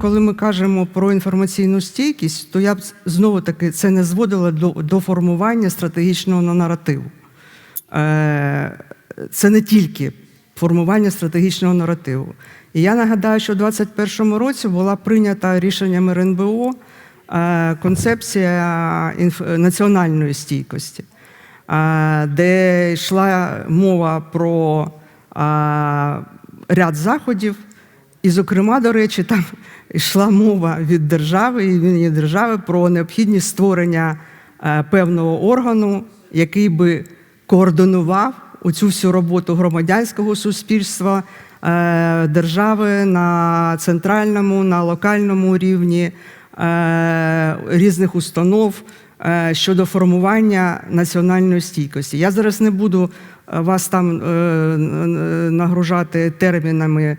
коли ми кажемо про інформаційну стійкість, то я б знову таки це не зводила до, до формування стратегічного наративу. Е, Це не тільки формування стратегічного наративу. І я нагадаю, що у 2021 році була прийнята рішенням РНБО е, концепція національної стійкості, е, де йшла мова про ряд заходів. І, зокрема, до речі, там йшла мова від держави і від держави про необхідність створення е, певного органу, який би координував оцю всю роботу громадянського суспільства, е, держави на центральному, на локальному рівні е, різних установ щодо формування національної стійкості. Я зараз не буду вас там нагружати термінами,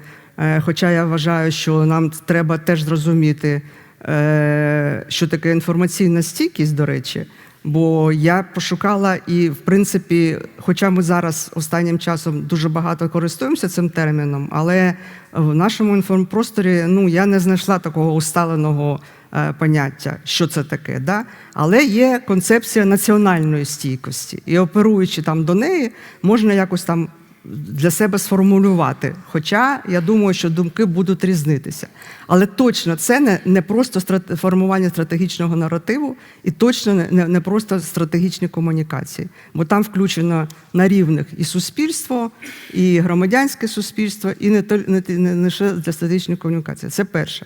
хоча я вважаю, що нам треба теж зрозуміти, е, що таке інформаційна стійкість, до речі. Бо я пошукала і, в принципі, хоча ми зараз останнім часом дуже багато користуємося цим терміном, але в нашому інформпросторі ну, я не знайшла такого усталеного е, поняття, що це таке. Да? Але є концепція національної стійкості, і оперуючи там до неї, можна якось там для себе сформулювати. Хоча я думаю, що думки будуть різнитися. Але точно це не, не просто формування стратегічного наративу і точно не, не, просто стратегічні комунікації. Бо там включено на рівних і суспільство, і громадянське суспільство, і не, тол- не, не, не лише для стратегічної комунікації. Це перше.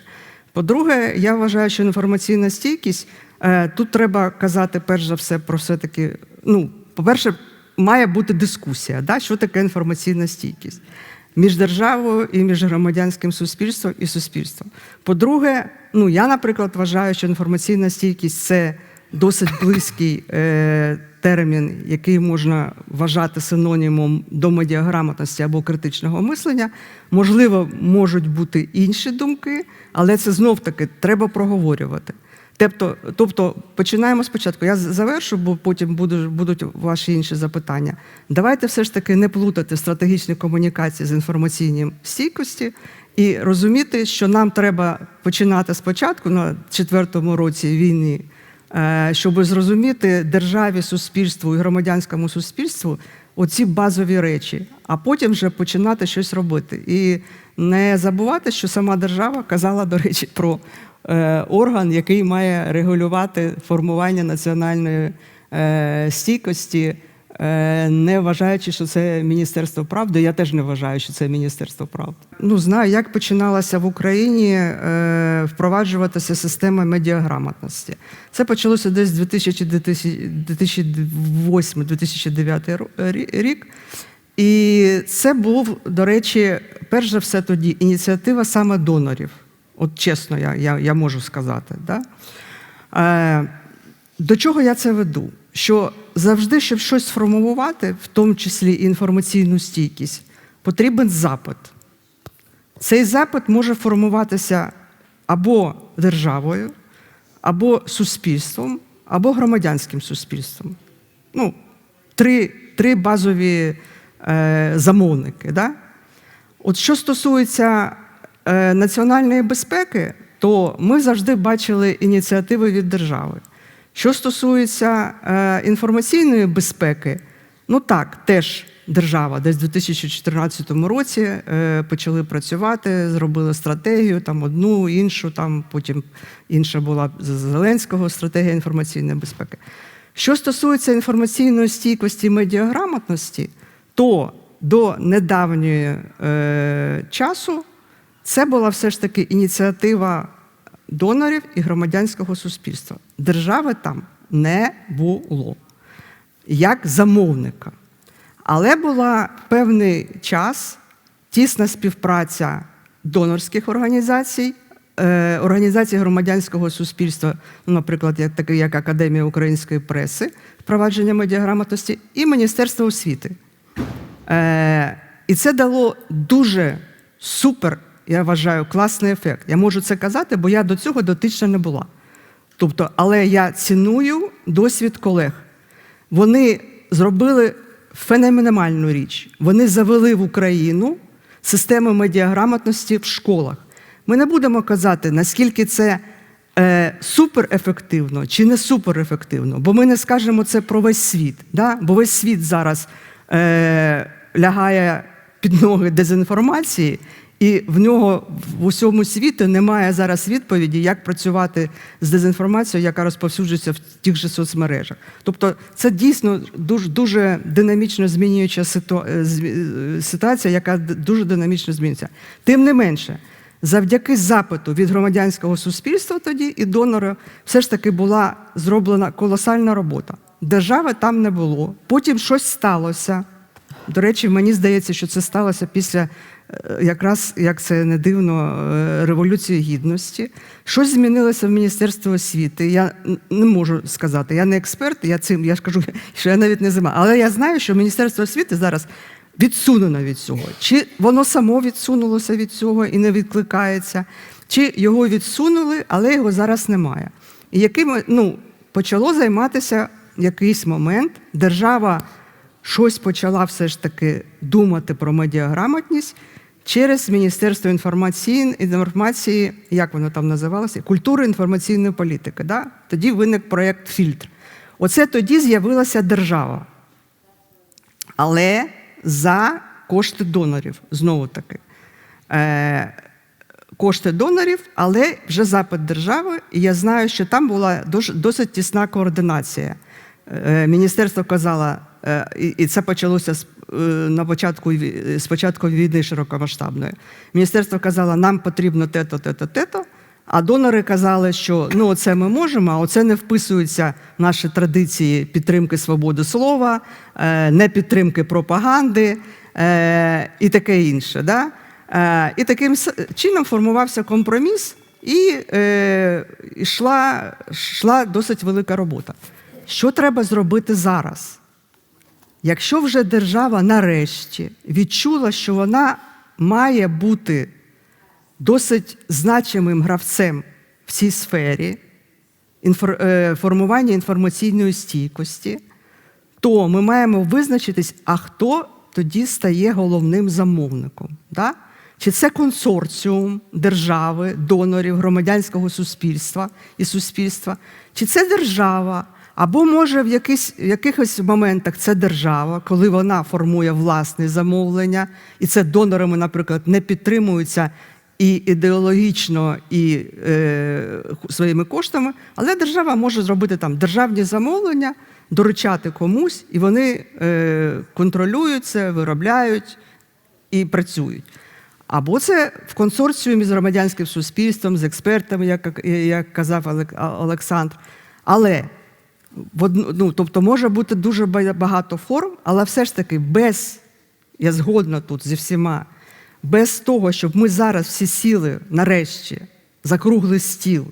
По-друге, я вважаю, що інформаційна стійкість е, тут треба казати перш за все про все-таки. Ну, по-перше, має бути дискусія, да? що таке інформаційна стійкість між державою і між громадянським суспільством і суспільством. По-друге, ну я, наприклад, вважаю, що інформаційна стійкість це досить близький е, термін, який можна вважати синонімом до медіаграмотності або критичного мислення. Можливо, можуть бути інші думки, але це знов таки треба проговорювати. Тобто, тобто починаємо спочатку. Я завершу, бо потім буду- будуть ваші інші запитання. Давайте все ж таки не плутати стратегічні комунікації з інформаційним стійкості і розуміти, що нам треба починати спочатку на четвертому році війни, е, щоб зрозуміти державі, суспільству і громадянському суспільству оці базові речі, а потім вже починати щось робити. І не забувати, що сама держава казала, до речі, про орган, який має регулювати формування національної е, стійкості, е, не вважаючи, що це Міністерство правди. Я теж не вважаю, що це Міністерство правди. Ну, знаю, як починалася в Україні е, впроваджуватися система медіаграмотності. Це почалося десь 2008-2009 рік. І це був, до речі, перш за все тоді ініціатива саме донорів. От чесно, я, я, я можу сказати. Да? Е, до чого я це веду? Що завжди, щоб щось сформувати, в тому числі інформаційну стійкість, потрібен запит. Цей запит може формуватися або державою, або суспільством, або громадянським суспільством. Ну, три, три базові е, замовники. Да? От що стосується національної безпеки, то ми завжди бачили ініціативи від держави. Що стосується е, інформаційної безпеки, ну так, теж держава десь у 2014 році е, почали працювати, зробили стратегію, там одну, іншу, там потім інша була Зеленського стратегія інформаційної безпеки. Що стосується інформаційної стійкості і медіаграмотності, то до недавньої е, часу це була все ж таки ініціатива донорів і громадянського суспільства. Держави там не було як замовника. Але була певний час тісна співпраця донорських організацій, е, організацій громадянського суспільства, ну, наприклад, як як Академія української преси, впровадження медіаграмотності, і Міністерство освіти. Е, і це дало дуже супер, я вважаю, класний ефект. Я можу це казати, бо я до цього дотична не була. Тобто, але я ціную досвід колег. Вони зробили феноменальну річ. Вони завели в Україну систему медіаграмотності в школах. Ми не будемо казати, наскільки це е, суперефективно чи не суперефективно, бо ми не скажемо це про весь світ. Да? Бо весь світ зараз е, лягає під ноги дезінформації, і в нього в усьому світі немає зараз відповіді, як працювати з дезінформацією, яка розповсюджується в тих же соцмережах. Тобто це дійсно дуже, дуже динамічно змінююча е, е, ситуація, яка дуже динамічно змінюється. Тим не менше, завдяки запиту від громадянського суспільства тоді і донора, все ж таки була зроблена колосальна робота. Держави там не було. Потім щось сталося. До речі, мені здається, що це сталося після якраз, як це не дивно, е, Революції Гідності. Щось змінилося в Міністерстві освіти. Я не можу сказати, я не експерт, я цим я ж що я навіть не займаю. Але я знаю, що Міністерство освіти зараз відсунено від цього. Чи воно само відсунулося від цього і не відкликається, чи його відсунули, але його зараз немає. І яким, ну, почало займатися якийсь момент держава щось почала все ж таки думати про медіаграмотність через Міністерство інформації, як воно там називалося, культури інформаційної політики. Да? Тоді виник проєкт Фільтр. Оце тоді з'явилася держава. Але за кошти донорів, знову таки. Е, кошти донорів, але вже запит держави, і я знаю, що там була досить тісна координація. Е, Міністерство казало, і і це почалося з, е, на початку з початку війни широкомасштабної. Міністерство казало, нам потрібно те-то, те-то, те-то. А донори казали, що ну це ми можемо, а оце не вписуються в наші традиції підтримки свободи слова, е, не підтримки пропаганди е, і таке інше. Да? Е, і таким чином формувався компроміс, і е, йшла, йшла досить велика робота. Що треба зробити зараз? Якщо вже держава нарешті відчула, що вона має бути досить значимим гравцем в цій сфері е, формування інформаційної стійкості, то ми маємо визначитись, а хто тоді стає головним замовником. Да? Чи це консорціум держави, донорів, громадянського суспільства і суспільства, чи це держава, або може в, якийсь, в якихось моментах це держава, коли вона формує власне замовлення, і це донорами, наприклад, не підтримуються і ідеологічно, і е, своїми коштами, але держава може зробити там державні замовлення, доручати комусь, і вони е, контролюють це, виробляють і працюють. Або це в консорціумі з громадянським суспільством, з експертами, як, як казав Олександр. Але ну, тобто може бути дуже багато форм, але все ж таки без, я згодна тут зі всіма, без того, щоб ми зараз всі сіли нарешті за круглий стіл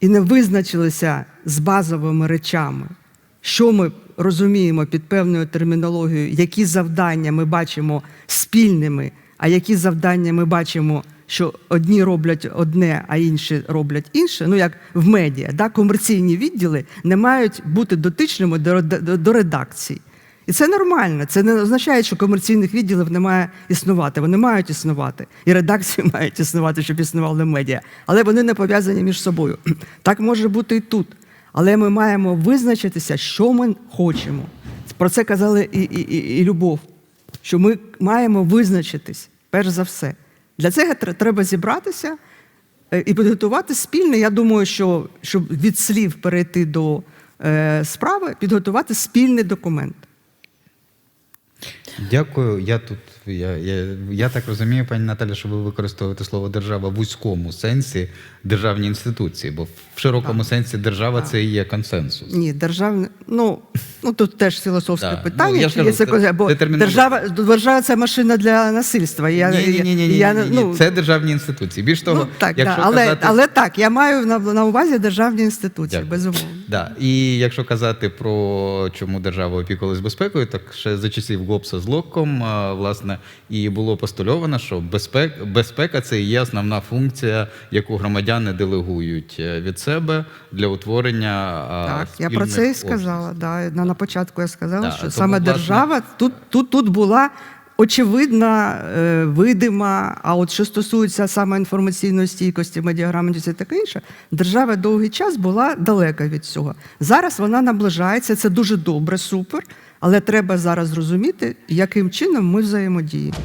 і не визначилися з базовими речами, що ми розуміємо під певною термінологією, які завдання ми бачимо спільними, а які завдання ми бачимо, що одні роблять одне, а інші роблять інше. Ну як в медіа, да? комерційні відділи не мають бути дотичними до, до, до редакцій. І це нормально. Це не означає, що комерційних відділів не має існувати. Вони мають існувати. І редакції мають існувати, щоб існували медіа. Але вони не пов'язані між собою. Так може бути і тут. Але ми маємо визначитися, що ми хочемо. Про це казали і, і, і, і Любов, що ми маємо визначитись, перш за все. Для цього треба зібратися е, і підготувати спільне. Я думаю, що щоб від слів перейти до е, справи, підготувати спільний документ. Дякую. Я тут я, я, я так розумію, пані Наталя, що ви використовуєте слово держава в вузькому сенсі державні інституції, бо в широкому сенсі держава це і є консенсус. Ні, державне, ну, ну тут теж філософське Да. питання, Ну, я чи кажу, це це- бо це держава, держава це машина для насильства. Я, ні, ні, ні, ні, я- ні, ну, це державні інституції. Більш того, ну, так, да, але, казати... але так, я маю на, на увазі державні інституції, Дякую. безумовно. Да. І якщо казати про чому держава опікувалась безпекою, так ще за часів Гоббса з Локком, власне, і було постульовано, що безпек, безпека це і є основна функція, яку громадяни делегують е, від себе для утворення. Так, я про це і сказала. Да. На, на початку я сказала, Да, що тому, саме власне- держава тут, тут, тут була очевидна, е, видима. А от що стосується саме інформаційної стійкості, медіаграмотності і таке інше, держава довгий час була далека від цього. Зараз вона наближається. Це дуже добре, супер. Але треба зараз зрозуміти, яким чином ми взаємодіємо.